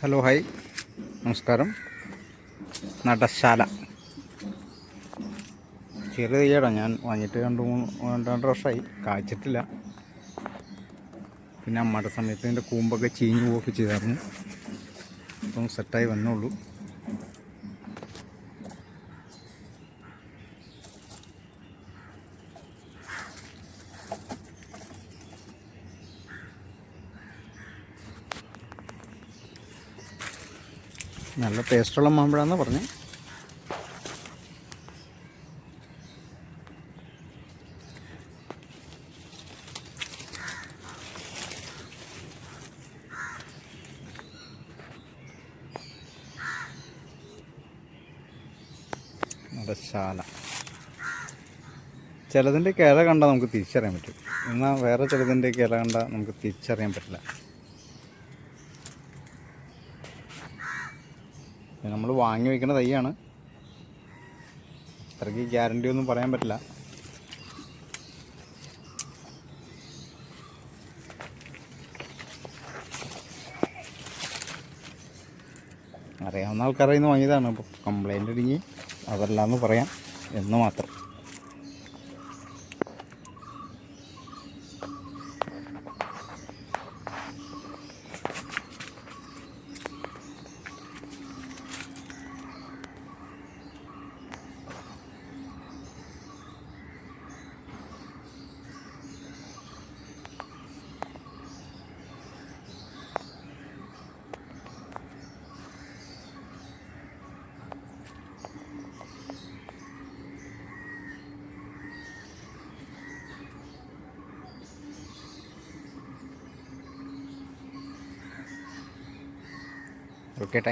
Hello hi നമസ്കാരം. നടശാല. ചെറിയ തയ്യടാ ഞാൻ വാങ്ങിയിട്ട് രണ്ട് മൂന്ന് രണ്ട് രണ്ട് വർഷമായി കായ്ച്ചിട്ടില്ല. പിന്നെ അമ്മയുടെ സമയത്ത് എന്റെ കൂമ്പൊക്കെ ചീഞ്ഞു പോവുകയൊക്കെ ചെയ്തായിരുന്നു. അപ്പം സെറ്റായി വന്നുള്ളൂ നല്ല ടേസ്റ്റുള്ള മാമ്പഴാന്ന് പറഞ്ഞു. മൃഗശാല ചിലതിന്റെ കില കണ്ടാൽ നമുക്ക് തിരിച്ചറിയാൻ പറ്റും. എന്നാൽ വേറെ ചിലതിന്റെ കില കണ്ടാൽ നമുക്ക് തിരിച്ചറിയാൻ പറ്റില്ല. നമ്മൾ വാങ്ങി വയ്ക്കുന്ന തൈയാണ്. അത്രയ്ക്ക് ഗ്യാരണ്ടി ഒന്നും പറയാൻ പറ്റില്ല. അറിയാവുന്ന ആൾക്കാരെ നിന്ന് വാങ്ങിയതാണ്. അപ്പോൾ കംപ്ലൈന്റ് ഇടുങ്ങി അതല്ലാന്ന് പറയാം എന്ന് മാത്രം. Okay.